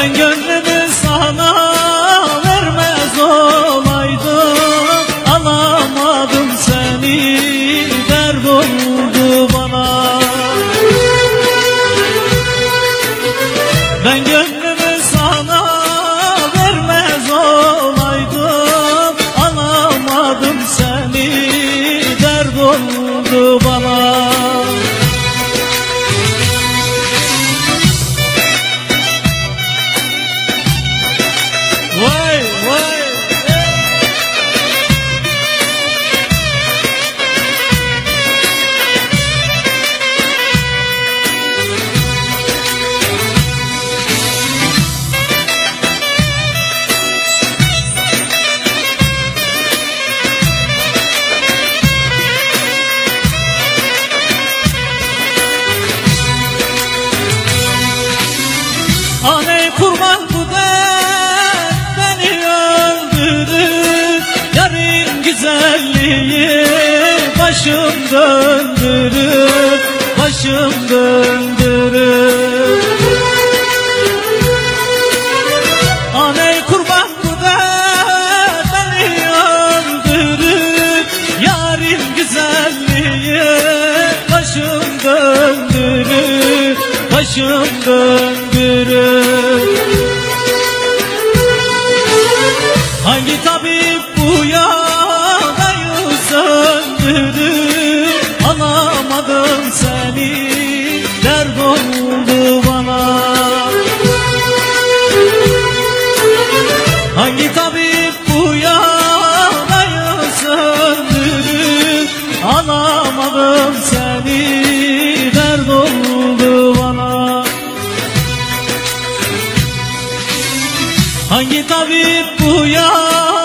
Ben gönlümü sana vermez olaydım. Alamadım seni dert oldu bana. Ben gönlümü sana vermez olaydım. Alamadım seni dert oldu bana. Başım döndürür Başım döndürür. Ane kurban bu dert beni öldürür Yarın güzelliği başım döndürür Başım döndürür. Hangi tabip bu yarayı Hangi tabip bu yarayı